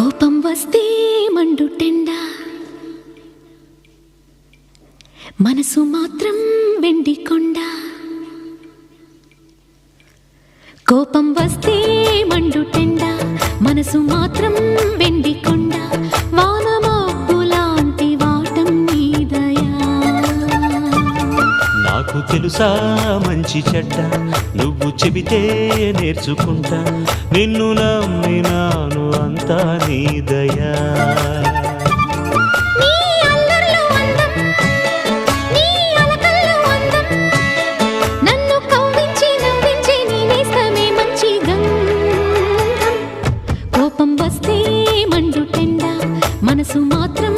కోపం వస్తే మండుటెండా మనసు మాత్రం వెండి కొండ. కోపం వస్తే మండుటెండా మనసు మాత్రం వెండి కొండ. నాకు తెలుసా మంచి చెడ్డ? నువ్వు చెబితే నేర్చుకుంటా. నిన్ను నమ్మినాను అంతా నీ దయా. మనసు మాత్రం